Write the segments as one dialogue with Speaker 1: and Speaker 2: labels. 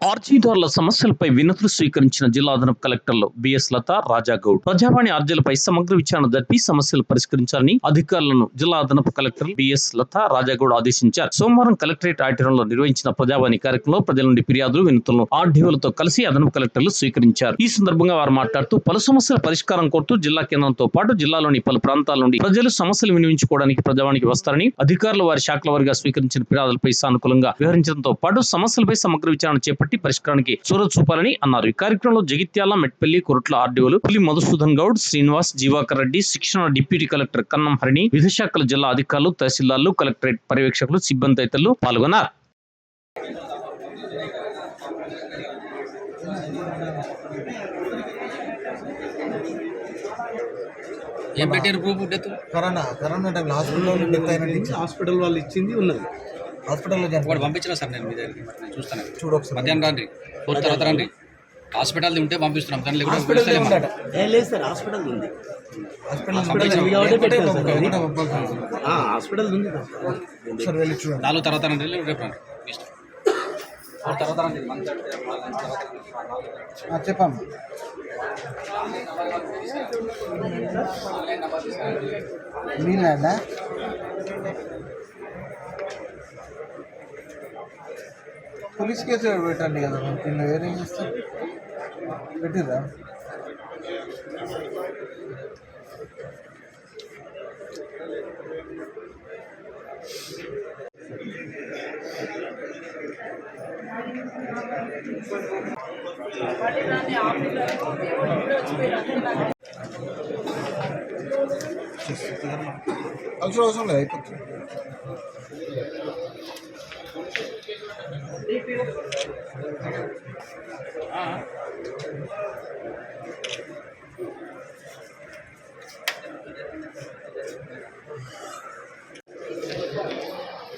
Speaker 1: ఆర్జీదారుల సమస్యలపై వినతులు స్వీకరించిన జిల్లా అదనపు కలెక్టర్లు బిఎస్ లత రాజాగౌడ్. ప్రజావాణి అర్జీలపై సమగ్ర విచారణ జరిపి సమస్యలు పరిష్కరించాలని అధికారులను జిల్లా అదనపు కలెక్టర్ బిఎస్ లత రాజాగౌడ్ ఆదేశించారు. సోమవారం కలెక్టరేట్ ఆడిటోరియంలో నిర్వహించిన ప్రజావాణి కార్యక్రమంలో ప్రజల నుండి ఫిర్యాదులు వినతులను ఆర్డీఓలతో కలిసి అదనపు కలెక్టర్లు స్వీకరించారు. ఈ సందర్భంగా వారు మాట్లాడుతూ పలు సమస్యల పరిష్కారం కోరుతూ జిల్లా కేంద్రంతో పాటు జిల్లాలోని పలు ప్రాంతాల నుండి ప్రజలు సమస్యలు వినియోగించుకోవడానికి ప్రజావానికి వస్తారని అధికారులు వారి శాఖల వారిగా స్వీకరించిన ఫిర్యాదులపై సానుకూలంగా వ్యవహరించడంతో పాటు సమస్యలపై సమగ్ర విచారణ చేపట్టి పరిష్కారానికి చొరవ చూపాలని అన్నారు. ఈ కార్యక్రమంలో జగిత్యాల మెట్పల్లి కొరట్ల ఆర్డీఓలు పులి మధుసూదన్ గౌడ్ శ్రీనివాస్ జీవాకర్ రెడ్డి శిక్షణ డిప్యూటీ కలెక్టర్ కన్నం హరిణి వివిధ శాఖల జిల్లా అధికారులు తహసీల్దార్లు కలెక్టరేట్ పర్యవేక్షకులు సిబ్బంది తదితరులు పాల్గొన్నారు.
Speaker 2: ఏం పెట్టారు? Proof death?
Speaker 3: కరోనా కరోనా టైంలో హాస్పిటల్లో డెత్ అయినట్టు
Speaker 4: హాస్పిటల్ వాళ్ళు ఇచ్చింది ఉన్నది.
Speaker 3: హాస్పిటల్లో
Speaker 2: ఒకటి పంపించిన సార్ నేను మీ దగ్గరికి మరి నేను చూస్తాను
Speaker 3: చూడు ఒకసారి
Speaker 2: మధ్యాహ్నం రండి ఫోర్ తర్వాత రండి హాస్పిటల్ ఉంటే పంపిస్తున్నాం దాని లేకుండా
Speaker 3: హాస్పిటల్
Speaker 2: పిలుస్తలేము.
Speaker 3: ఉందట
Speaker 4: ఏ లేదు సార్ హాస్పిటల్ ఉంది
Speaker 3: హాస్పిటల్
Speaker 4: హాస్పిటల్
Speaker 3: ఉందట.
Speaker 4: ఉంది కాబట్టి
Speaker 3: ఒకటే
Speaker 4: పెట్టాను
Speaker 3: పంప-
Speaker 4: సార్
Speaker 3: ఒకటే పంపాల్సి ఉంది.
Speaker 4: ఆ, హాస్పిటల్ ఉంది సార్.
Speaker 3: ఒకసారి వెళ్ళి చూడండి
Speaker 2: నాలుగు తర్వాత రండి లేదు రేపు రండి మీ ఇష్టం. ఫోర్ తర్వాత రండి మంచి తర్వాత రండి.
Speaker 3: ఆ, చెప్పమ్మా మీ ల్యాండా పోలీస్ కేసు పెట్టండి కదా మరి కింద వేరేం చేస్తాం పెట్టిర్రా అవసరం అవసరం లేదు అయిపోతుంది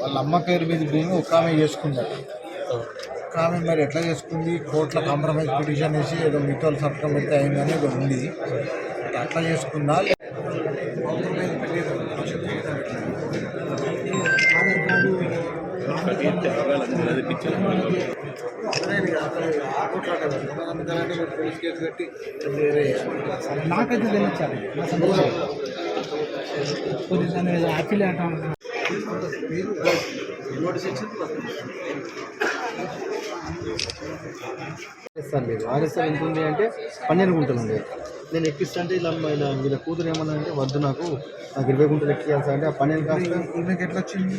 Speaker 3: వాళ్ళ అమ్మ పేరు మీద భూమి ఒక ఆమె చేసుకుందట ఒక ఆమె మరి ఎట్లా చేసుకుంది? కోర్టులో కాంప్రమైజ్ పిటిషన్ వేసి ఏదో మిగతా సంతకం పెడితే అయిందని ఏదో ఉంది. అట్లా చేసుకుందా పోలీస్ కేసు
Speaker 4: నాకైతే తెలియచాలి నా సంతోషం కొంచెం నేను హ్యాపీలే అంటాను
Speaker 5: ఇస్తాను లేదు ఆర్ఎస్ఆర్ ఎంత ఉంది అంటే పన్నెండు గుంటలు ఉంది నేను ఎక్కిస్తా అంటే ఇలా ఇలా వీళ్ళ కూతురు ఏమన్నా అంటే వద్దు నాకు నాకు ఇరవై గుంటలు ఎక్కియాలి సార్ అంటే ఆ పన్నెండు కాస్త
Speaker 3: ఎట్లా వచ్చింది?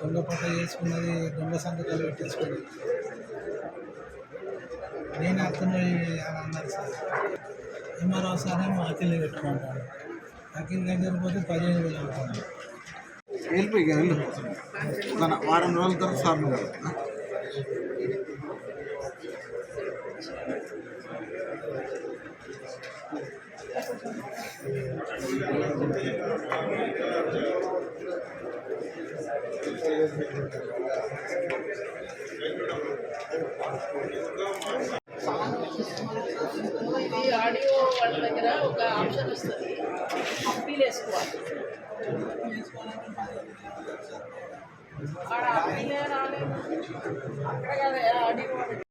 Speaker 4: దొంగ పట్ట చేసుకున్నది దొంగ సంతకాలు పెట్టించుకున్నది నేను అతను అని అన్నారు సార్. ఎంఆర్ఓ సార్ ఏమో అఖిల్ పెట్టుకుంటాను అఖిల్ దగ్గర పోతే పదిహేను వేలు అవుతుంది.
Speaker 3: వెళ్ళిపోయి ఇక వెళ్ళు తన వారం రోజుల తర్వాత సార్ నువ్వు
Speaker 6: ఆడియో వాళ్ళ దగ్గర ఒక ఆప్షన్ వస్తుంది. అప్పీల్ వేసుకోవాలి ఆడ అప్పీలే రాలేదు అక్కడ కాదు ఆడియో